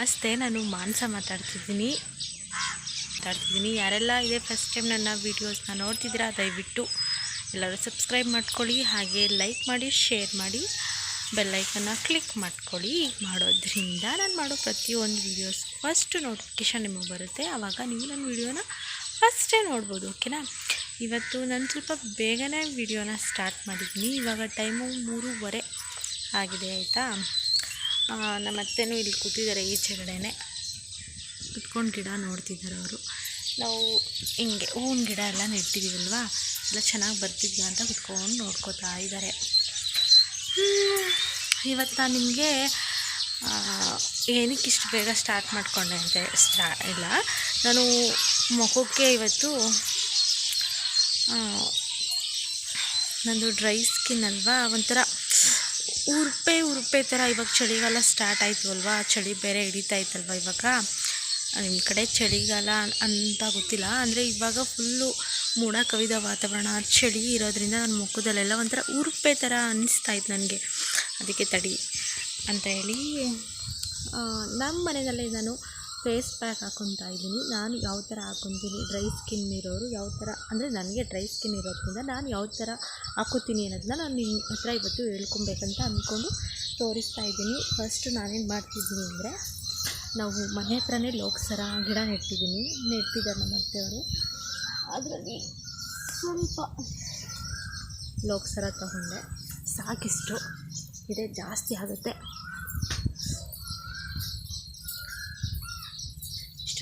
ನಮಸ್ತೆ, ನಾನು ಮಾನಸ ಮಾತಾಡ್ತಿದ್ದೀನಿ. ಮಾತಾಡ್ತಿದ್ದೀನಿ. ಯಾರೆಲ್ಲ ಇದೆ ಫಸ್ಟ್ ಟೈಮ್ ನನ್ನ ವೀಡಿಯೋಸ್ನ ನೋಡ್ತಿದ್ದೀರಾ, ದಯವಿಟ್ಟು ಎಲ್ಲರೂ ಸಬ್ಸ್ಕ್ರೈಬ್ ಮಾಡ್ಕೊಳ್ಳಿ. ಹಾಗೆ ಲೈಕ್ ಮಾಡಿ ಶೇರ್ ಮಾಡಿ ಬೆಲ್ಲೈಕನ್ನ ಕ್ಲಿಕ್ ಮಾಡ್ಕೊಳ್ಳಿ. ಮಾಡೋದ್ರಿಂದ ನಾನು ಮಾಡೋ ಪ್ರತಿಯೊಂದು ವೀಡಿಯೋಸ್ ಫಸ್ಟ್ ನೋಟಿಫಿಕೇಶನ್ ನಿಮಗೆ ಬರುತ್ತೆ. ಆವಾಗ ನೀವು ನನ್ನ ವೀಡಿಯೋನ ಫಸ್ಟೇ ನೋಡ್ಬೋದು ಓಕೆನಾ ಇವತ್ತು ನಾನು ಸ್ವಲ್ಪ ಬೇಗನೆ ವೀಡಿಯೋನ ಸ್ಟಾರ್ಟ್ ಮಾಡಿದ್ದೀನಿ. ಇವಾಗ ಟೈಮು ಮೂರುವರೆ ಆಗಿದೆ, ಆಯಿತಾ? ನಮ್ಮ ಅತ್ತೆನೂ ಇಲ್ಲಿ ಕೂತಿದ್ದಾರೆ ಈಚೆಗಡೆನೆ. ಕುತ್ಕೊಂಡು ಗಿಡ ನೋಡ್ತಿದ್ದಾರೆ ಅವರು. ನಾವು ಹಿಂಗೆ ಹೂವಿನ ಗಿಡ ಎಲ್ಲ ನೆಟ್ಟಿದ್ದೀವಲ್ವಾ? ಎಲ್ಲ ಚೆನ್ನಾಗಿ ಬರ್ತಿದ್ಯಾ ಅಂತ ಕುತ್ಕೊಂಡು ನೋಡ್ಕೋತಾ ಇದ್ದಾರೆ. ಇವತ್ತು ನಾನು ನಿಮಗೆ ಏನಕ್ಕೆ ಇಷ್ಟು ಬೇಗ ಸ್ಟಾರ್ಟ್ ಮಾಡಿಕೊಂಡೆ ಅಂತ ಸ್ಟಾ ಇಲ್ಲ. ನಾನು ಮುಖಕ್ಕೆ ಇವತ್ತು ನಂದು ಡ್ರೈ ಸ್ಕಿನ್ ಅಲ್ವಾ? ಒಂಥರ ಉರುಪೆ ಉರುಪೆ ಥರ ಇವಾಗ ಚಳಿಗಾಲ ಸ್ಟಾರ್ಟ್ ಆಯಿತು ಅಲ್ವಾ ಚಳಿ ಬೇರೆ ಹಿಡಿತಾ ಇತ್ತಲ್ವ ಇವಾಗ? ನಿಮ್ಮ ಕಡೆ ಚಳಿಗಾಲ ಅಂತ ಗೊತ್ತಿಲ್ಲ, ಅಂದರೆ ಇವಾಗ ಫುಲ್ಲು ಮೋಡ ಕವಿದ ವಾತಾವರಣ, ಚಳಿ ಇರೋದ್ರಿಂದ ನನ್ನ ಮುಖದಲ್ಲೆಲ್ಲ ಒಂಥರ ಉರುಪೆ ಥರ ಅನ್ನಿಸ್ತಾ ಇತ್ತು ನನಗೆ. ಅದಕ್ಕೆ ತಡಿ ಅಂತ ಹೇಳಿ ನಮ್ಮ ಮನೆಯಲ್ಲೇ ನಾನು ಫೇಸ್ ಪ್ಯಾಕ್ ಹಾಕೊತಾ ಇದ್ದೀನಿ. ನಾನು ಯಾವ ಥರ ಹಾಕೊತೀನಿ? ಡ್ರೈ ಸ್ಕಿನ್ ಇರೋರು ಯಾವ ಥರ? ಅಂದರೆ ನನಗೆ ಡ್ರೈ ಸ್ಕಿನ್ ಇರೋದ್ರಿಂದ ನಾನು ಯಾವ ಥರ ಹಾಕೋತೀನಿ ಅನ್ನೋದನ್ನ ನಾನು ನಿಮ್ಮ ಹತ್ರ ಇವತ್ತು ಹೇಳ್ಕೊಬೇಕಂತ ಅಂದ್ಕೊಂಡು ತೋರಿಸ್ತಾ ಇದ್ದೀನಿ. ಫಸ್ಟ್ ನಾನೇನು ಮಾಡ್ತಿದ್ದೀನಿ ಅಂದರೆ, ನಾವು ಮನೆ ಹತ್ರನೇ ಲೋಕ್ಸರ ಗಿಡ ನೆಟ್ಟಿದ್ದೀನಿ. ನೆಟ್ಟಿದ್ದಾರೆ ನಮ್ಮ ಅತ್ತೆಯವರು. ಅದರಲ್ಲಿ ಸ್ವಲ್ಪ ಲೋಕ್ಸರ ತಗೊಂಡೆ. ಸಾಕಿಷ್ಟು. ಇದೇ ಜಾಸ್ತಿ ಆಗುತ್ತೆ.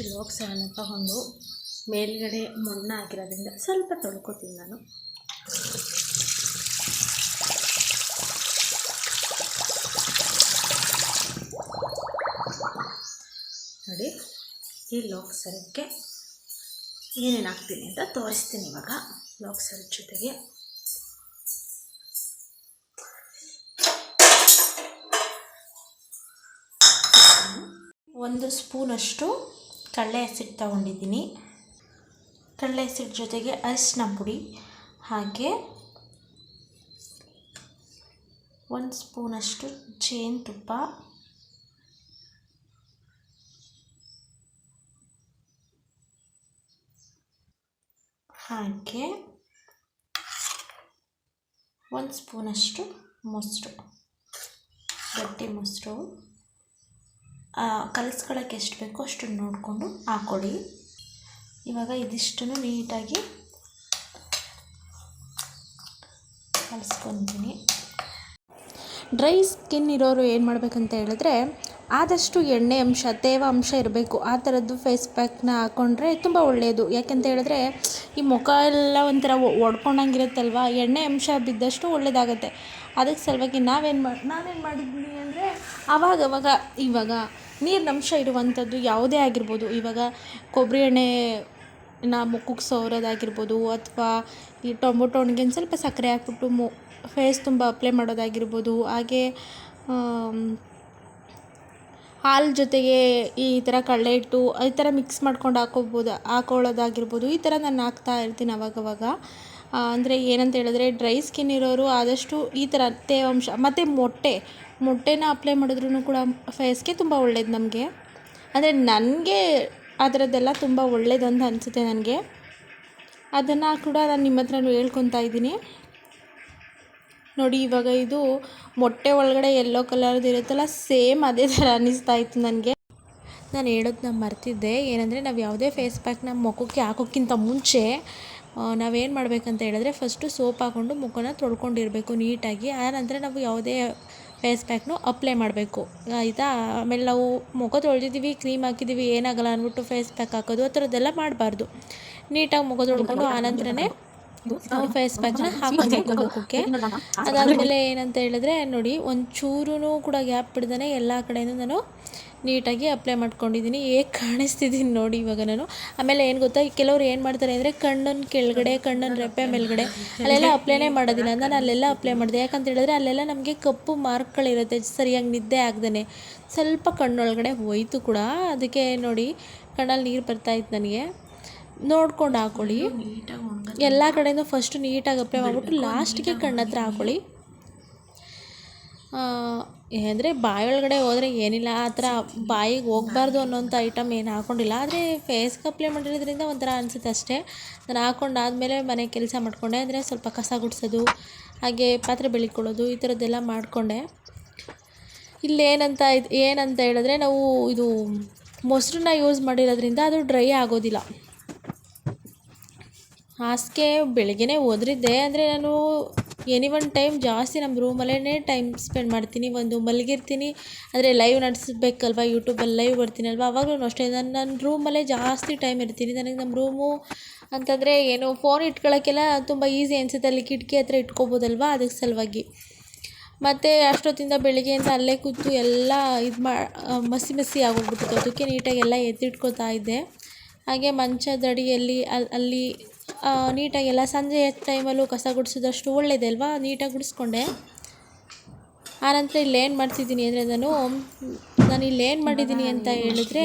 ಇಷ್ಟು ಸ್ಯಾನ್ ತಗೊಂಡು ಮೇಲ್ಗಡೆ ಮಣ್ಣು ಹಾಕಿರೋದ್ರಿಂದ ಸ್ವಲ್ಪ ತೊಳ್ಕೊತೀನಿ ನಾನು. ನೋಡಿ, ಈ ಲೋಕಸರಕ್ಕೆ ಏನೇನು ಹಾಕ್ತೀನಿ ಅಂತ ತೋರಿಸ್ತೀನಿ ಇವಾಗ ಲೋಕಸರ ಜೊತೆಗೆ. ಒಂದು ಸ್ಪೂನಷ್ಟು ಕಡಲೆ ಹಸಿಟ್ಟು ತಗೊಂಡಿದ್ದೀನಿ. ಕಡಲೆ ಹಸಿಟ್ಟು ಜೊತೆಗೆ ಅರಿಶಿನ ಪುಡಿ ಹಾಗೆ ಒಂದು ಸ್ಪೂನಷ್ಟು ಜೇನುತುಪ್ಪ. ಹಾಗೆ ಒಂದು ಸ್ಪೂನಷ್ಟು ಮೊಸರು, ಗಟ್ಟಿ ಮೊಸರು. ಕಲಿಸ್ಕೊಳ್ಳೋಕ್ಕೆ ಎಷ್ಟು ಬೇಕೋ ಅಷ್ಟನ್ನು ನೋಡಿಕೊಂಡು ಹಾಕ್ಕೊಳ್ಳಿ ಇವಾಗ ಇದಿಷ್ಟನ್ನು ನೀಟಾಗಿ ಕಲಿಸ್ಕೊತೀನಿ. ಡ್ರೈ ಸ್ಕಿನ್ ಇರೋರು ಏನು ಮಾಡಬೇಕಂತ ಹೇಳಿದ್ರೆ ಆದಷ್ಟು ಎಣ್ಣೆ ಅಂಶ, ತೇವ ಅಂಶ ಇರಬೇಕು. ಆ ಥರದ್ದು ಫೇಸ್ ಪ್ಯಾಕ್ನ ಹಾಕ್ಕೊಂಡ್ರೆ ತುಂಬ ಒಳ್ಳೆಯದು ಯಾಕೆಂತ ಹೇಳಿದ್ರೆ ಈ ಮುಖ ಎಲ್ಲ ಒಂಥರ ಒಡ್ಕೊಂಡಂಗಿರುತ್ತಲ್ವ? ಎಣ್ಣೆ ಅಂಶ ಬಿದ್ದಷ್ಟು ಒಳ್ಳೆಯದಾಗತ್ತೆ ಅದಕ್ಕೆ ಸಲುವಾಗಿ ನಾವೇನು ಮಾಡಿ ನಾವೇನು ಮಾಡಿದ್ವಿ ಅಂದರೆ ಆವಾಗ ಅವಾಗ ಇವಾಗ ನೀರಿನ ಅಂಶ ಇರುವಂಥದ್ದು ಯಾವುದೇ ಆಗಿರ್ಬೋದು. ಇವಾಗ ಕೊಬ್ಬರಿ ಎಣ್ಣೆ ನಾ ಮುಖಕ್ಕೆ ಸವರೋದಾಗಿರ್ಬೋದು ಅಥವಾ ಈ ಟೊಮೊಟೊ ಹಣ್ಣಿಗೆ ಸ್ವಲ್ಪ ಸಕ್ಕರೆ ಹಾಕ್ಬಿಟ್ಟು ಮು, ಫೇಸ್ ತುಂಬ ಅಪ್ಲೈ ಮಾಡೋದಾಗಿರ್ಬೋದು. ಹಾಗೆ ಹಾಲು ಜೊತೆಗೆ ಈ ಥರ ಕಡಲೆ ಇಟ್ಟು ಈ ಥರ ಮಿಕ್ಸ್ ಮಾಡ್ಕೊಂಡು ಹಾಕೋಬೋದು, ಹಾಕೊಳ್ಳೋದಾಗಿರ್ಬೋದು. ಈ ಥರ ನಾನು ಹಾಕ್ತಾ ಇರ್ತೀನಿ ಅವಾಗವಾಗ. ಅಂದರೆ ಏನಂತ ಹೇಳಿದ್ರೆ ಡ್ರೈ ಸ್ಕಿನ್ ಇರೋರು ಆದಷ್ಟು ಈ ಥರ ತೇವಾಂಶ, ಮತ್ತು ಮೊಟ್ಟೆ ಮೊಟ್ಟೆನ ಅಪ್ಲೈ ಮಾಡಿದ್ರೂ ಕೂಡ ಫೇಸ್ಗೆ ತುಂಬ ಒಳ್ಳೇದು ನಮಗೆ. ಅಂದರೆ ನನಗೆ ಅದರದ್ದೆಲ್ಲ ತುಂಬ ಒಳ್ಳೇದು ಅಂತ ಅನಿಸುತ್ತೆ ನನಗೆ. ಅದನ್ನು ಕೂಡ ನಾನು ನಿಮ್ಮ ಹತ್ರನೂ ಹೇಳ್ಕೊತಾ ಇದ್ದೀನಿ. ನೋಡಿ ಇವಾಗ ಇದು ಮೊಟ್ಟೆ ಒಳಗಡೆ ಎಲ್ಲೋ ಕಲರ್ದು ಇರುತ್ತಲ್ಲ ಸೇಮ್ ಅದೇ ಥರ ಅನ್ನಿಸ್ತಾ ಇತ್ತು ನನಗೆ. ನಾನು ಹೇಳೋದನ್ನ ಮರ್ತಿದ್ದೆ. ಏನಂದರೆ ನಾವು ಯಾವುದೇ ಫೇಸ್ ಪ್ಯಾಕ್ ನಮ್ಮ ಮುಖಕ್ಕೆ ಹಾಕೋಕ್ಕಿಂತ ಮುಂಚೆ ನಾವೇನು ಮಾಡಬೇಕಂತ ಹೇಳಿದ್ರೆ ಫಸ್ಟು ಸೋಪ್ ಹಾಕ್ಕೊಂಡು ಮುಖನ ತೊಳ್ಕೊಂಡಿರಬೇಕು ನೀಟಾಗಿ. ಆನಂತರ ನಾವು ಯಾವುದೇ ಫೇಸ್ ಪ್ಯಾಕ್ನು ಅಪ್ಲೈ ಮಾಡಬೇಕು. ಆಯಿತಾ? ಆಮೇಲೆ ನಾವು ಮುಖ ತೊಳೆದಿದ್ದೀವಿ, ಕ್ರೀಮ್ ಹಾಕಿದ್ದೀವಿ, ಏನಾಗಲ್ಲ ಅಂದ್ಬಿಟ್ಟು ಫೇಸ್ ಪ್ಯಾಕ್ ಹಾಕೋದು, ಆ ಥರದ್ದೆಲ್ಲ ಮಾಡಬಾರ್ದು. ನೀಟಾಗಿ ಮುಖ ತೊಳ್ಕೊಂಡು ಆನಂತರನೇ ಫೇಸ್ ಪ್ಯಾಕ್ನ ಹಾಕೋಬೇಕು ಮುಖಕ್ಕೆ. ಅದಾದಮೇಲೆ ಏನಂತ ಹೇಳಿದ್ರೆ ನೋಡಿ ಒಂಚೂರು ಕೂಡ ಗ್ಯಾಪ್ ಬಿಡ್ದೇ ಎಲ್ಲ ಕಡೆಯಿಂದ ನಾನು ನೀಟಾಗಿ ಅಪ್ಲೈ ಮಾಡ್ಕೊಂಡಿದ್ದೀನಿ. ಹೇಗೆ ಕಾಣಿಸ್ತಿದ್ದೀನಿ ನೋಡಿ ಇವಾಗ ನಾನು. ಆಮೇಲೆ ಏನು ಗೊತ್ತಾ ಕೆಲವರು ಏನು ಮಾಡ್ತಾರೆ ಅಂದರೆ ಕಣ್ಣನ್ನು ಕೆಳಗಡೆ ಕಣ್ಣನ್ನು ರೆಪ್ಪೆ ಮೇಲ್ಗಡೆ ಅಲ್ಲೆಲ್ಲ ಅಪ್ಲೈನೇ ಮಾಡೋದಿಲ್ಲ. ನಾನು ಅಲ್ಲೆಲ್ಲ ಅಪ್ಲೈ ಮಾಡಿದೆ. ಯಾಕಂತ ಹೇಳಿದ್ರೆ ಅಲ್ಲೆಲ್ಲ ನಮಗೆ ಕಪ್ಪು ಮಾರ್ಕ್ಗಳಿರುತ್ತೆ. ಸರಿಯಾಗಿ ನಿದ್ದೆ ಆಗ್ದೇ ಸ್ವಲ್ಪ ಕಣ್ಣೊಳಗಡೆ ಹೋಯಿತು ಕೂಡ. ಅದಕ್ಕೆ ನೋಡಿ ಕಣ್ಣಲ್ಲಿ ನೀರು ಬರ್ತಾಯಿತ್ತು ನನಗೆ. ನೋಡ್ಕೊಂಡು ಹಾಕೊಳ್ಳಿ. ಎಲ್ಲ ಕಡೆಯಿಂದ ಫಸ್ಟ್ ನೀಟಾಗಿ ಅಪ್ಲೈ ಮಾಡಿಬಿಟ್ಟು ಲಾಸ್ಟಿಗೆ ಕಣ್ಣತ್ರ ಹಾಕೊಳ್ಳಿ. ಅಂದರೆ ಬಾಯೊಳಗಡೆ ಹೋದರೆ ಏನಿಲ್ಲ ಆ ಥರ ಬಾಯಿಗೆ ಹೋಗ್ಬಾರ್ದು ಅನ್ನೋಂಥ ಐಟಮ್ ಏನು ಹಾಕೊಂಡಿಲ್ಲ. ಆದರೆ ಫೇಸ್ಗೆ ಅಪ್ಲೈ ಮಾಡಿರೋದ್ರಿಂದ ಒಂಥರ ಅನಿಸುತ್ತೆ ಅಷ್ಟೇ. ನಾನು ಹಾಕ್ಕೊಂಡಾದ್ಮೇಲೆ ಮನೆ ಕೆಲಸ ಮಾಡಿಕೊಂಡೆ. ಅಂದರೆ ಸ್ವಲ್ಪ ಕಸ ಗುಡಿಸೋದು ಹಾಗೆ ಪಾತ್ರೆ ಬೆಳಿಕೊಳ್ಳೋದು ಈ ಥರದ್ದೆಲ್ಲ ಮಾಡಿಕೊಂಡೆ. ಇಲ್ಲೇನಂತ ಇದು ಏನಂತ ಹೇಳಿದ್ರೆ ನಾವು ಇದು ಮೊಸರನ್ನ ಯೂಸ್ ಮಾಡಿರೋದ್ರಿಂದ ಅದು ಡ್ರೈ ಆಗೋದಿಲ್ಲ. ಹಾಸಿಗೆ ಬೆಳಗ್ಗೆನೇ ಓದ್ರಿದ್ದೆ, ಅಂದರೆ ನಾನು ಎನಿ ಒನ್ ಟೈಮ್ ಜಾಸ್ತಿ ನಮ್ಮ ರೂಮಲ್ಲೇ ಟೈಮ್ ಸ್ಪೆಂಡ್ ಮಾಡ್ತೀನಿ, ಒಂದು ಮಲಗಿರ್ತೀನಿ, ಅಂದರೆ ಲೈವ್ ನಡೆಸ್ಬೇಕಲ್ವ ಯೂಟ್ಯೂಬಲ್ಲಿ ಲೈವ್ ಬರ್ತೀನಲ್ವ ಅವಾಗಲೂ ಅಷ್ಟೇ, ನಾನು ನನ್ನ ರೂಮಲ್ಲೇ ಜಾಸ್ತಿ ಟೈಮ್ ಇರ್ತೀನಿ, ನನಗೆ ನಮ್ಮ ರೂಮು ಅಂತಂದರೆ ಏನು ಫೋನ್ ಇಟ್ಕೊಳ್ಳೋಕ್ಕೆಲ್ಲ ತುಂಬ ಈಸಿ ಅನಿಸುತ್ತೆ, ಅಲ್ಲಿ ಕಿಟಕಿ ಹತ್ರ ಇಟ್ಕೋಬೋದಲ್ವ, ಅದಕ್ಕೆ ಸಲುವಾಗಿ. ಮತ್ತು ಅಷ್ಟೊತ್ತಿಂದ ಬೆಳಿಗ್ಗೆಯಿಂದ ಅಲ್ಲೇ ಕೂತು ಎಲ್ಲ ಇದು ಮಾ ಮಸಿ ಮಸಿ ಆಗೋಗ್ಬಿಟ್ಟಿತ್ತು, ಅದಕ್ಕೆ ನೀಟಾಗಿ ಎಲ್ಲ ಎತ್ತಿಟ್ಕೊತಾ ಇದ್ದೆ. ಹಾಗೆ ಮಂಚದ ಅಡಿಯಲ್ಲಿ ಅಲ್ಲಿ ಅಲ್ಲಿ ನೀಟಾಗೆಲ್ಲ ಸಂಜೆ ಟೈಮಲ್ಲೂ ಕಸ ಗುಡಿಸಿದಷ್ಟು ಒಳ್ಳೇದಲ್ವಾ ಅಲ್ವಾ? ನೀಟಾಗಿ ಗುಡಿಸ್ಕೊಂಡೆ. ಆನಂತರ ಏನು ಮಾಡ್ತಿದ್ದೀನಿ ಅಂದರೆ ನಾನು ನಾನು ಇಲ್ಲಿ ಏನು ಮಾಡಿದ್ದೀನಿ ಅಂತ ಹೇಳಿದ್ರೆ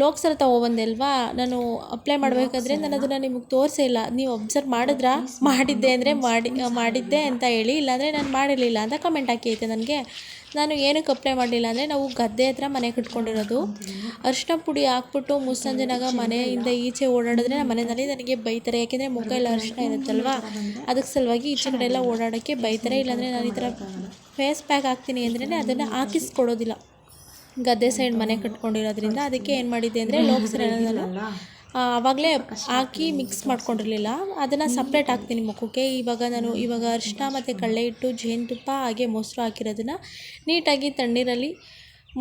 ಲೋಕ್ಸರ ತೊಗೊಬಂದೆ ಅಲ್ವಾ? ನಾನು ಅಪ್ಲೈ ಮಾಡಬೇಕಾದ್ರೆ ನಾನು ಅದನ್ನು ನಿಮಗೆ ತೋರಿಸೇ ಇಲ್ಲ. ನೀವು ಅಬ್ಸರ್ವ್ ಮಾಡಿದ್ರಾ? ಮಾಡಿದ್ದೆ ಅಂದರೆ ಮಾಡಿ ಮಾಡಿದ್ದೆ ಅಂತ ಹೇಳಿ ಇಲ್ಲಾಂದರೆ ನಾನು ಮಾಡಿರಲಿಲ್ಲ ಅಂತ ಕಮೆಂಟ್ ಹಾಕಿ ಐತೆ ನನಗೆ. ನಾನು ಏನಕ್ಕೆ ಅಪ್ಲೈ ಮಾಡಲಿಲ್ಲ ಅಂದರೆ ನಾವು ಗದ್ದೆ ಹತ್ರ ಮನೆ ಕಟ್ಕೊಂಡಿರೋದು. ಅರಿಶಿನ ಪುಡಿ ಹಾಕ್ಬಿಟ್ಟು ಮುಸ್ಸಂಜೆನಾಗ ಮನೆಯಿಂದ ಈಚೆ ಓಡಾಡಿದ್ರೆ ನಮ್ಮ ಮನೆಯಲ್ಲಿ ನನಗೆ ಬೈತಾರೆ. ಯಾಕೆಂದರೆ ಮುಖ ಎಲ್ಲ ಅರಿಶಿನ ಇರುತ್ತಲ್ವ? ಅದಕ್ಕೆ ಸಲುವಾಗಿ ಈಚೆ ಕಡೆ ಎಲ್ಲ ಓಡಾಡೋಕ್ಕೆ ಬೈತಾರೆ. ಇಲ್ಲಾಂದರೆ ನಾನು ಈ ಥರ ಫೇಸ್ ಪ್ಯಾಕ್ ಹಾಕ್ತೀನಿ ಅಂದ್ರೆ ಅದನ್ನು ಹಾಕಿಸ್ಕೊಡೋದಿಲ್ಲ. ಗದ್ದೆ ಸೈಡ್ ಮನೆ ಕಟ್ಕೊಂಡಿರೋದ್ರಿಂದ ಅದಕ್ಕೆ ಏನು ಮಾಡಿದ್ದೆ ಅಂದರೆ ಲೋಕ್ಸರ ನಾನು ಆವಾಗಲೇ ಹಾಕಿ ಮಿಕ್ಸ್ ಮಾಡ್ಕೊಂಡಿರಲಿಲ್ಲ. ಅದನ್ನು ಸಪ್ರೇಟ್ ಹಾಕ್ತೀನಿ ಮುಖಕ್ಕೆ. ಇವಾಗ ನಾನು ಇವಾಗ ಅರಿಶಿನ ಮತ್ತು ಕಡಲೆ ಹಿಟ್ಟು ಜೇನುತುಪ್ಪ ಹಾಗೆ ಮೊಸರು ಹಾಕಿರೋದನ್ನು ನೀಟಾಗಿ ತಣ್ಣೀರಲ್ಲಿ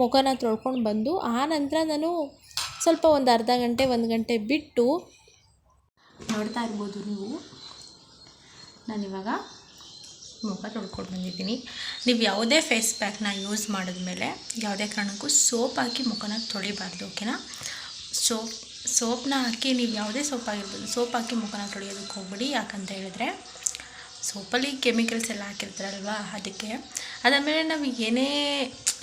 ಮುಖನ ತೊಳ್ಕೊಂಡು ಬಂದು ಆ ನಂತರ ನಾನು ಸ್ವಲ್ಪ ಒಂದು ಅರ್ಧ ಗಂಟೆ ಒಂದು ಗಂಟೆ ಬಿಟ್ಟು ನೋಡ್ತಾ ಇರ್ಬೋದು ನೀವು. ನಾನಿವಾಗ ಮುಖ ತೊಳ್ಕೊಂಡು ಬಂದಿದ್ದೀನಿ. ನೀವು ಯಾವುದೇ ಫೇಸ್ ಪ್ಯಾಕ್ನ ಯೂಸ್ ಮಾಡಿದ್ಮೇಲೆ ಯಾವುದೇ ಕಾರಣಕ್ಕೂ ಸೋಪ್ ಹಾಕಿ ಮುಖನ ತೊಳಿಬಾರ್ದು ಓಕೆನಾ ಸೋಪ್ ಸೋಪ್ನ ಹಾಕಿ, ನೀವು ಯಾವುದೇ ಸೋಪ್ ಆಗಿರ್ಬೋದು, ಸೋಪ್ ಹಾಕಿ ಮುಖನ ತೊಳೆಯೋದಕ್ಕೆ ಹೋಗ್ಬಿಡಿ. ಯಾಕಂತ ಹೇಳಿದ್ರೆ, ಸೋಪಲ್ಲಿ ಕೆಮಿಕಲ್ಸ್ ಎಲ್ಲ ಹಾಕಿರ್ತಾರಲ್ವಾ, ಅದಕ್ಕೆ. ಅದಾದಮೇಲೆ ನಾವು ಏನೇ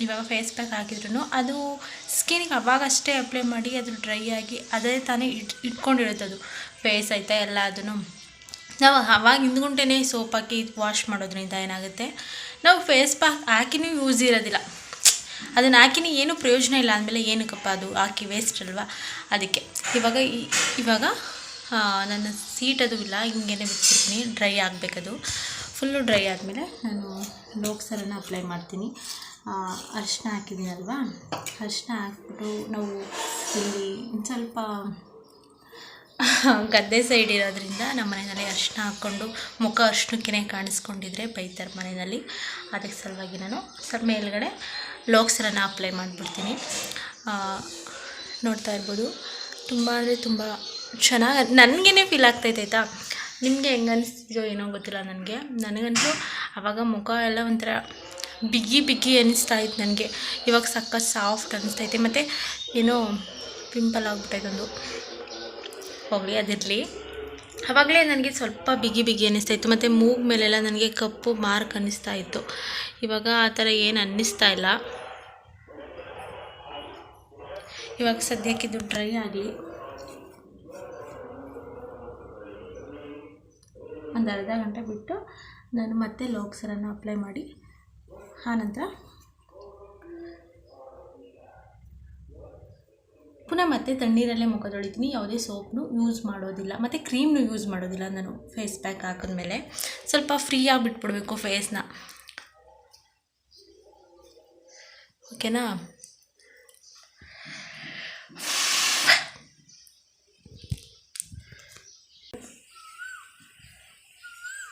ಇವಾಗ ಫೇಸ್ ಪ್ಯಾಕ್ ಹಾಕಿದ್ರು ಅದು ಸ್ಕಿನ್ಗೆ ಅವಾಗಷ್ಟೇ ಅಪ್ಲೈ ಮಾಡಿ, ಅದು ಡ್ರೈ ಆಗಿ ಅದೇ ತಾನೇ ಇಟ್ ಇಟ್ಕೊಂಡಿರುತ್ತೆ ಅದು. ಫೇಸ್ ಆಯಿತಾ ಎಲ್ಲ ಅದನ್ನು. ನಾವು ಅವಾಗ ಹಿಂದ್ಗುಂಟೆನೇ ಸೋಪ್ ಹಾಕಿ ವಾಶ್ ಮಾಡೋದ್ರಿಂದ ಏನಾಗುತ್ತೆ, ನಾವು ಫೇಸ್ ಪ್ಯಾಕ್ ಹಾಕಿನೂ ಯೂಸ್ ಇರೋದಿಲ್ಲ. ಅದನ್ನು ಹಾಕಿನಿ, ಏನೂ ಪ್ರಯೋಜನ ಇಲ್ಲ ಅಂದಮೇಲೆ ಏನಕ್ಕಪ್ಪ ಅದು? ಹಾಕಿ ವೇಸ್ಟ್ ಅಲ್ವಾ? ಅದಕ್ಕೆ. ಇವಾಗ ಇವಾಗ ನನ್ನ ಸೀಟ್ ಅದು ಇಲ್ಲ, ಹಿಂಗೇನೆ ಬಿಟ್ಬಿಡ್ತೀನಿ ಡ್ರೈ ಆಗಬೇಕದು. ಫುಲ್ಲು ಡ್ರೈ ಆದಮೇಲೆ ನಾನು ಲೋಕ್ಸರನ್ನು ಅಪ್ಲೈ ಮಾಡ್ತೀನಿ. ಅರಿಶಿನ ಹಾಕಿದ್ದೀನಲ್ವಾ ಅರಿಶಿನ ಹಾಕ್ಬಿಟ್ಟು ನಾವು ಇಲ್ಲಿ ಸ್ವಲ್ಪ ಗದ್ದೆ ಸೈಡ್ ಇರೋದ್ರಿಂದ ನಮ್ಮ ಮನೆಯಲ್ಲಿ ಅರಿಶಿನ ಹಾಕ್ಕೊಂಡು ಮುಖ ಅರಿಶಿನಕ್ಕೆ ಕಾಣಿಸ್ಕೊಂಡಿದ್ರೆ ಬೈತಾರೆ ಮನೆಯಲ್ಲಿ. ಅದಕ್ಕೆ ಸಲುವಾಗಿ ನಾನು ಸ್ವಲ್ಪ ಮೇಲ್ಗಡೆ ಲೋಕ್ಸರನ್ನ ಅಪ್ಲೈ ಮಾಡಿಬಿಡ್ತೀನಿ. ನೋಡ್ತಾ ಇರ್ಬೋದು. ತುಂಬ ಅಂದರೆ ತುಂಬ ಚೆನ್ನಾಗಿ ನನಗೇನೆ ಫೀಲ್ ಆಗ್ತೈತೆ ಆಯಿತಾ? ನಿಮಗೆ ಹೆಂಗೆ ಅನಿಸ್ತಿದೆಯೋ ಏನೋ ಗೊತ್ತಿಲ್ಲ ನನಗೆ. ನನಗಂತೂ ಆವಾಗ ಮುಖ ಎಲ್ಲ ಒಂಥರ ಬಿಗಿ ಬಿಗಿ ಅನ್ನಿಸ್ತಾ ಇತ್ತು ನನಗೆ. ಇವಾಗ ಸಕ್ಕ ಸಾಫ್ಟ್ ಅನಿಸ್ತೈತೆ. ಮತ್ತು ಏನೋ ಪಿಂಪಲ್ ಆಗ್ಬಿಟ್ಟೈತೆ ಒಂದು. ಹೋಗಲಿ, ಅದಿರಲಿ. ಆವಾಗಲೇ ನನಗೆ ಸ್ವಲ್ಪ ಬಿಗಿ ಬಿಗಿ ಅನ್ನಿಸ್ತಾ ಇತ್ತು. ಮತ್ತು ಮೂಗು ಮೇಲೆಲ್ಲ ನನಗೆ ಕಪ್ಪು ಮಾರ್ಕ್ ಅನ್ನಿಸ್ತಾ ಇತ್ತು. ಇವಾಗ ಆ ಥರ ಏನು ಅನ್ನಿಸ್ತಾ ಇಲ್ಲ. ಇವಾಗ ಸದ್ಯಕ್ಕೆ ಇದು ಡ್ರೈ ಆಗಲಿ. ಒಂದು ಅರ್ಧ ಗಂಟೆ ಬಿಟ್ಟು ನಾನು ಮತ್ತೆ ಲೋಕ್ಸರನ್ನು ಅಪ್ಲೈ ಮಾಡಿ. ಆನಂತರ ಮತ್ತೆ ತಣ್ಣೀರಲ್ಲೇ ಮುಖ ತೊಳಿತೀನಿ. ಯಾವುದೇ ಸೋಪ್ನು ಯೂಸ್ ಮಾಡೋದಿಲ್ಲ. ಮತ್ತು ಕ್ರೀಮ್ನು ಯೂಸ್ ಮಾಡೋದಿಲ್ಲ ನಾನು ಫೇಸ್ ಪ್ಯಾಕ್ ಹಾಕಿದ್ಮೇಲೆ. ಸ್ವಲ್ಪ ಫ್ರೀಯಾಗಿ ಬಿಟ್ಬಿಡ್ಬೇಕು ಫೇಸ್ನ ಓಕೆನಾ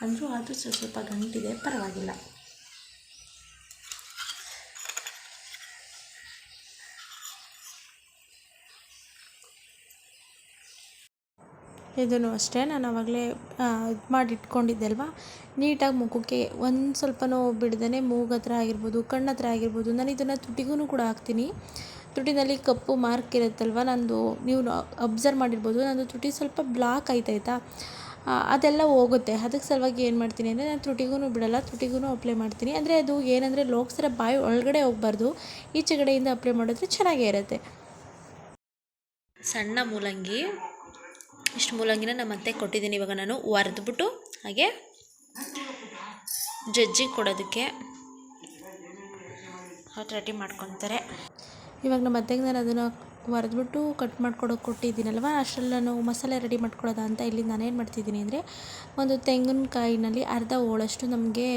ಅಂದರೂ ಆದರೂ ಸ್ವಲ್ಪ ಸ್ವಲ್ಪ ಗಂಟಿದೆ. ಪರವಾಗಿಲ್ಲ. ಇದನ್ನು ಅಷ್ಟೇ ನಾನು ಆವಾಗಲೇ ಇದು ಮಾಡಿ ಇಟ್ಕೊಂಡಿದ್ದೆ ಅಲ್ವಾ ನೀಟಾಗಿ ಮುಖಕ್ಕೆ ಒಂದು ಸ್ವಲ್ಪನೂ ಬಿಡ್ದೇ ಮೂಗು ಹತ್ರ ಆಗಿರ್ಬೋದು ಕಣ್ಣು ಹತ್ರ ಆಗಿರ್ಬೋದು, ನಾನು ಇದನ್ನು ತುಟಿಗೂ ಕೂಡ ಹಾಕ್ತೀನಿ. ತುಟಿನಲ್ಲಿ ಕಪ್ಪು ಮಾರ್ಕ್ ಇರುತ್ತಲ್ವ? ನಂದು, ನೀವು ಅಬ್ಸರ್ವ್ ಮಾಡಿರ್ಬೋದು. ನಂದು ತುಟಿ ಸ್ವಲ್ಪ ಬ್ಲಾಕ್ ಆಯ್ತಾಯ್ತಾ ಅದೆಲ್ಲ ಹೋಗುತ್ತೆ. ಅದಕ್ಕೆ ಸಲುವಾಗಿ ಏನು ಮಾಡ್ತೀನಿ ಅಂದರೆ ನಾನು ತುಟಿಗೂ ಬಿಡಲ್ಲ ತುಟಿಗೂ ಅಪ್ಲೈ ಮಾಡ್ತೀನಿ. ಅಂದರೆ ಅದು ಏನಂದರೆ ಲೋಕ್ಸರ ಬಾಯಿ ಒಳಗಡೆ ಹೋಗಬಾರ್ದು. ಈಚೆಗಡೆಯಿಂದ ಅಪ್ಲೈ ಮಾಡಿದ್ರೆ ಚೆನ್ನಾಗೇ ಇರುತ್ತೆ. ಸಣ್ಣ ಮೂಲಂಗಿ ಇಷ್ಟು ಮೂಲಂಗಿನ ನಮ್ಮ ಅತ್ತೆ ಕೊಟ್ಟಿದ್ದೀನಿ. ಇವಾಗ ನಾನು ಒರೆದ್ಬಿಟ್ಟು ಹಾಗೆ ಜಜ್ಜಿಗೆ ಕೊಡೋದಕ್ಕೆ ಅವತ್ತು ರೆಡಿ ಮಾಡ್ಕೊತಾರೆ. ಇವಾಗ ನಮ್ಮ ಅತ್ತೆಗೆ ನಾನು ಅದನ್ನು ಒರೆದ್ಬಿಟ್ಟು ಕಟ್ ಮಾಡ್ಕೊಡೋಕೆ ಕೊಟ್ಟಿದ್ದೀನಲ್ವ? ಅಷ್ಟರಲ್ಲಿ ನಾನು ಮಸಾಲೆ ರೆಡಿ ಮಾಡ್ಕೊಳ್ಳೋದ ಅಂತ ಇಲ್ಲಿ ನಾನು ಏನು ಮಾಡ್ತಿದ್ದೀನಿ ಅಂದರೆ ಒಂದು ತೆಂಗಿನಕಾಯಿನಲ್ಲಿ ಅರ್ಧ ಹೋಳಷ್ಟು ನಮಗೆ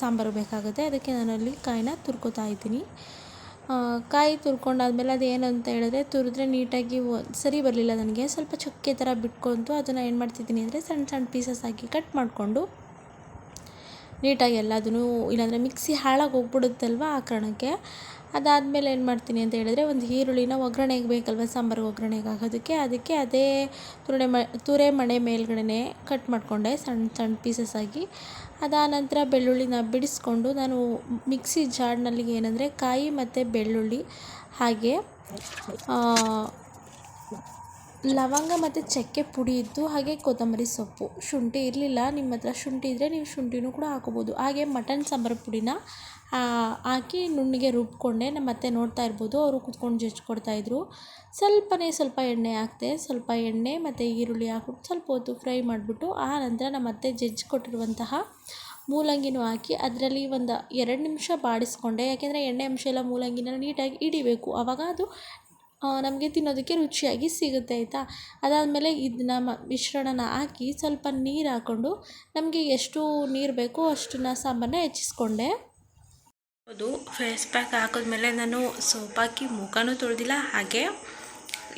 ಸಾಂಬಾರು ಬೇಕಾಗುತ್ತೆ. ಅದಕ್ಕೆ ನಾನು ಅಲ್ಲಿ ಕಾಯಿನ ತುರ್ಕೋತಾ ಇದ್ದೀನಿ. ಕಾಯಿ ತುರ್ಕೊಂಡಾದ್ಮೇಲೆ ಅದು ಅಂತ ಹೇಳಿದ್ರೆ ತುರಿದ್ರೆ ನೀಟಾಗಿ ಸರಿ ಬರಲಿಲ್ಲ ನನಗೆ. ಸ್ವಲ್ಪ ಚಕ್ಕೆ ಥರ ಬಿಟ್ಕೊಂತು ಅದನ್ನು ಏನು ಮಾಡ್ತಿದ್ದೀನಿ ಅಂದರೆ ಸಣ್ಣ ಸಣ್ಣ ಪೀಸಸ್ ಹಾಕಿ ಕಟ್ ಮಾಡಿಕೊಂಡು ನೀಟಾಗಿ ಎಲ್ಲದನ್ನು ಇಲ್ಲಾಂದರೆ ಮಿಕ್ಸಿ ಹಾಳಾಗಿ ಹೋಗ್ಬಿಡುತ್ತಲ್ವ ಆ ಕಾರಣಕ್ಕೆ. ಅದಾದಮೇಲೆ ಏನು ಮಾಡ್ತೀನಿ ಅಂತ ಹೇಳಿದ್ರೆ ಒಂದು ಈರುಳ್ಳಿನ ಒಗ್ಗರಣೆಗೆ ಬೇಕಲ್ವ, ಸಾಂಬಾರು ಒಗ್ಗರಣೆಗೆ ಹಾಕೋದಕ್ಕೆ, ಅದಕ್ಕೆ ಅದೇ ತುರಣೆ ಮ ತುರೆ ಮಣೆ ಮೇಲ್ಗಡೆ ಕಟ್ ಮಾಡಿಕೊಂಡೆ. ಸಣ್ಣ ಸಣ್ಣ ಪೀಸಸ್ ಆಗಿ ಅದಾದ ನಂತರ ಬೆಳ್ಳುಳ್ಳಿನ ಬಿಡಿಸ್ಕೊಂಡು ನಾನು ಮಿಕ್ಸಿ ಜಾರ್ನಲ್ಲಿ ಏನಂದರೆ ಕಾಯಿ ಮತ್ತು ಬೆಳ್ಳುಳ್ಳಿ ಹಾಗೆ ಲವಂಗ ಮತ್ತು ಚಕ್ಕೆ ಪುಡಿ ಇತ್ತು ಹಾಗೆ ಕೊತ್ತಂಬರಿ ಸೊಪ್ಪು. ಶುಂಠಿ ಇರಲಿಲ್ಲ, ನಿಮ್ಮ ಹತ್ರ ಶುಂಠಿ ಇದ್ದರೆ ನೀವು ಶುಂಠಿನೂ ಕೂಡ ಹಾಕೋಬೋದು. ಹಾಗೆ ಮಟನ್ ಸಾಂಬಾರು ಪುಡಿನ ಹಾಕಿ ನುಣ್ಣಿಗೆ ರುಬ್ಕೊಂಡೆ ನಮ್ಮ ಅತ್ತೆ ನೋಡ್ತಾ ಇರ್ಬೋದು. ಅವರು ಕುತ್ಕೊಂಡು ಜಜ್ಕೊಡ್ತಾಯಿದ್ರು ಸ್ವಲ್ಪನೇ ಸ್ವಲ್ಪ ಎಣ್ಣೆ ಹಾಕಿದೆ ಸ್ವಲ್ಪ ಎಣ್ಣೆ ಮತ್ತು ಈರುಳ್ಳಿ ಹಾಕ್ಬಿಟ್ಟು ಸ್ವಲ್ಪ ಹೊತ್ತು ಫ್ರೈ ಮಾಡಿಬಿಟ್ಟು, ಆ ನಂತರ ನಮ್ಮ ಅತ್ತೆ ಜಜ್ಜಿ ಕೊಟ್ಟಿರುವಂತಹ ಮೂಲಂಗಿನೂ ಹಾಕಿ ಅದರಲ್ಲಿ ಒಂದು ಎರಡು ನಿಮಿಷ ಬಾಡಿಸ್ಕೊಂಡೆ. ಯಾಕೆಂದರೆ ಎಣ್ಣೆ ಅಂಶ ಎಲ್ಲ ಮೂಲಂಗಿನ ನೀಟಾಗಿ ಹಿಡಿಬೇಕು. ಆವಾಗ ಅದು ನಮಗೆ ತಿನ್ನೋದಕ್ಕೆ ರುಚಿಯಾಗಿ ಸಿಗುತ್ತೆ, ಆಯಿತಾ? ಅದಾದಮೇಲೆ ಇದನ್ನ ಮ, ಮಿಶ್ರಣನ ಹಾಕಿ ಸ್ವಲ್ಪ ನೀರು ಹಾಕ್ಕೊಂಡು ನಮಗೆ ಎಷ್ಟು ನೀರು ಬೇಕೋ ಅಷ್ಟನ್ನ ಸಾಂಬಾರನ್ನ ಹೆಚ್ಚಿಸ್ಕೊಂಡೆ. ಅದು ಫೇಸ್ ಪ್ಯಾಕ್ ಹಾಕಿದ್ಮೇಲೆ ನಾನು ಸೋಪ್ ಹಾಕಿ ಮುಖನೂ ತೊಳೆದಿಲ್ಲ, ಹಾಗೆ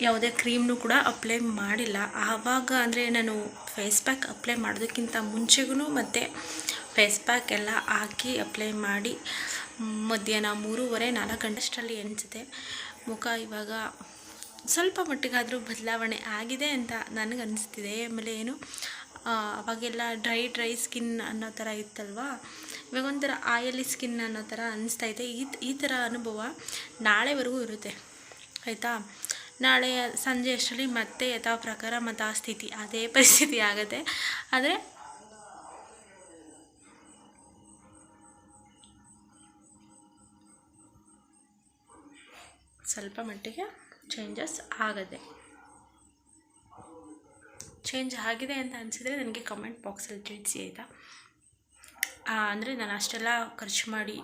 ಯಾವುದೇ ಕ್ರೀಮ್ನು ಕೂಡ ಅಪ್ಲೈ ಮಾಡಿಲ್ಲ. ಆವಾಗ ಅಂದರೆ ನಾನು ಫೇಸ್ ಪ್ಯಾಕ್ ಅಪ್ಲೈ ಮಾಡೋದಕ್ಕಿಂತ ಮುಂಚೆಗೂ ಮತ್ತು ಫೇಸ್ ಪ್ಯಾಕ್ ಎಲ್ಲ ಹಾಕಿ ಅಪ್ಲೈ ಮಾಡಿ ಮಧ್ಯಾಹ್ನ ಮೂರುವರೆ ನಾಲ್ಕು ಗಂಟೆಷ್ಟರಲ್ಲಿ ಎಣಿಸುತ್ತೆ ಮುಖ ಇವಾಗ ಸ್ವಲ್ಪ ಮಟ್ಟಿಗಾದರೂ ಬದಲಾವಣೆ ಆಗಿದೆ ಅಂತ ನನಗೆ ಅನಿಸ್ತಿದೆ ಆಮೇಲೆ ಏನು ಅವಾಗೆಲ್ಲ ಡ್ರೈ ಡ್ರೈ ಸ್ಕಿನ್ ಅನ್ನೋ ಥರ ಇತ್ತಲ್ವಾ? ಇವಾಗ ಒಂಥರ ಆಯಲಿ ಸ್ಕಿನ್ ಅನ್ನೋ ಥರ ಅನಿಸ್ತಾ ಇದೆ. ಈ ಈ ಥರ ಅನುಭವ ನಾಳೆವರೆಗೂ ಇರುತ್ತೆ. ಆಯಿತಾ? ನಾಳೆ ಸಂಜೆ ಅಷ್ಟರಲ್ಲಿ ಮತ್ತೆ ಯಥಾ ಪ್ರಕಾರ ಮತ್ತು ಆ ಸ್ಥಿತಿ, ಅದೇ ಪರಿಸ್ಥಿತಿ ಆಗುತ್ತೆ. ಆದರೆ ಸ್ವಲ್ಪ ಮಟ್ಟಿಗೆ ಚೇಂಜಸ್ ಆಗದೆ. ಚೇಂಜ್ ಆಗಿದೆ ಅಂತ ಅನಿಸಿದ್ರೆ ನನಗೆ ಕಮೆಂಟ್ ಬಾಕ್ಸಲ್ಲಿ ತಿಳಿಸಿ ಆಯಿತಾ? ಅಂದರೆ ನಾನು ಅಷ್ಟೆಲ್ಲ ಖರ್ಚು ಮಾಡಿ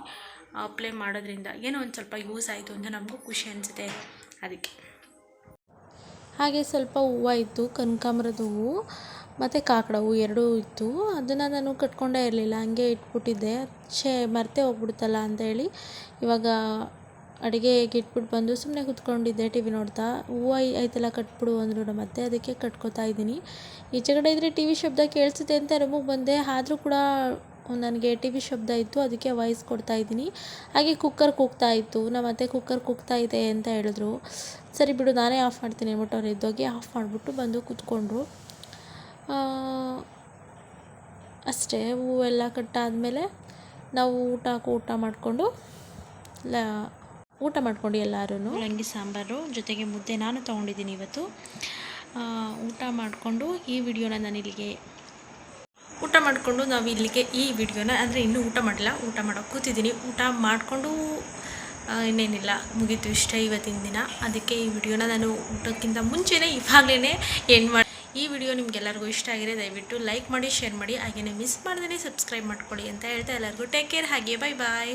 ಅಪ್ಲೈ ಮಾಡೋದ್ರಿಂದ ಏನೋ ಒಂದು ಸ್ವಲ್ಪ ಯೂಸ್ ಆಯಿತು ಅಂತ ನಮಗೂ ಖುಷಿ ಅನಿಸುತ್ತೆ ಅದಕ್ಕೆ. ಹಾಗೆ ಸ್ವಲ್ಪ ಹೂವು ಇತ್ತು, ಕನಕಾಂಬರದ ಹೂವು, ಮತ್ತು ಕಾಕಡ ಹೂವು ಎರಡೂ ಇತ್ತು. ಅದನ್ನು ನಾನು ಕಟ್ಕೊಂಡೇ ಇರಲಿಲ್ಲ, ಹಂಗೆ ಇಟ್ಬಿಟ್ಟಿದ್ದೆ. ಛೇ, ಮರ್ತೇ ಹೋಗ್ಬಿಡ್ತಲ್ಲ ಅಂತೇಳಿ ಇವಾಗ ಅಡುಗೆಗೆ ಇಟ್ಬಿಟ್ಟು ಬಂದು ಸುಮ್ಮನೆ ಕೂತ್ಕೊಂಡಿದ್ದೆ ಟಿ ವಿ ನೋಡ್ತಾ. ಹೂವು ಐತಲ್ಲ ಕಟ್ಬಿಡು ಅಂದರು ನಮ್ಮ ಅತ್ತೆ, ಅದಕ್ಕೆ ಕಟ್ಕೋತಾ ಇದ್ದೀನಿ. ಈಚೆ ಕಡೆ ಇದ್ದರೆ ಟಿ ವಿ ಶಬ್ದ ಕೇಳಿಸುತ್ತೆ ಅಂತ ರೂಮಿಗೆ ಬಂದೆ. ಆದರೂ ಕೂಡ ನನಗೆ ಟಿ ವಿ ಶಬ್ದ ಇತ್ತು, ಅದಕ್ಕೆ ವಾಯ್ಸ್ ಕೊಡ್ತಾ ಇದ್ದೀನಿ. ಹಾಗೆ ಕುಕ್ಕರ್ ಕೂಗ್ತಾ ಇತ್ತು. ನಮ್ಮ ಮತ್ತೆ ಕುಕ್ಕರ್ ಕೂಗ್ತಾ ಇದೆ ಅಂತ ಹೇಳಿದ್ರು. ಸರಿ ಬಿಡು, ನಾನೇ ಆಫ್ ಮಾಡ್ತೀನಿ ಅಂದ್ಬಿಟ್ಟು ಅವ್ರು ಇದ್ದೋಗಿ ಆಫ್ ಮಾಡಿಬಿಟ್ಟು ಬಂದು ಕೂತ್ಕೊಂಡ್ರು. ಅಷ್ಟೇ, ಹೂವೆಲ್ಲ ಕಟ್ಟಾದಮೇಲೆ ನಾವು ಊಟ ಊಟ ಮಾಡಿಕೊಂಡು ಲ ಊಟ ಮಾಡ್ಕೊಂಡು ಎಲ್ಲರೂ ಮೂಲಂಗಿ ಸಾಂಬಾರು ಜೊತೆಗೆ ಮುದ್ದೆ ನಾನು ತೊಗೊಂಡಿದ್ದೀನಿ ಇವತ್ತು. ಊಟ ಮಾಡಿಕೊಂಡು ಈ ವಿಡಿಯೋನ ನಾನು ಇಲ್ಲಿಗೆ ಊಟ ಮಾಡಿಕೊಂಡು ನಾವು ಇಲ್ಲಿಗೆ ಈ ವಿಡಿಯೋನ ಅಂದರೆ ಇನ್ನೂ ಊಟ ಮಾಡಿಲ್ಲ, ಊಟ ಮಾಡೋಕೆ ಕೂತಿದ್ದೀನಿ. ಊಟ ಮಾಡಿಕೊಂಡು ಇನ್ನೇನಿಲ್ಲ, ಮುಗೀತು ಇಷ್ಟ ಇವತ್ತಿನ ದಿನ. ಅದಕ್ಕೆ ಈ ವಿಡಿಯೋನ ನಾನು ಊಟಕ್ಕಿಂತ ಮುಂಚೆನೇ ಇವಾಗಲೇ ಎಂಡ್ ಮಾಡಿ ಈ ವಿಡಿಯೋ ನಿಮ್ಗೆಲ್ಲರಿಗೂ ಇಷ್ಟ ಆಗಿದೆ ದಯವಿಟ್ಟು ಲೈಕ್ ಮಾಡಿ, ಶೇರ್ ಮಾಡಿ ಹಾಗೆಯೇ ಮಿಸ್ ಮಾಡ್ದೇ ಸಬ್ಸ್ಕ್ರೈಬ್ ಮಾಡ್ಕೊಳ್ಳಿ ಅಂತ ಹೇಳ್ತಾ ಎಲ್ಲರಿಗೂ ಟೇಕ್ ಕೇರ್ ಹಾಗೆ ಬಾಯ್ ಬಾಯ್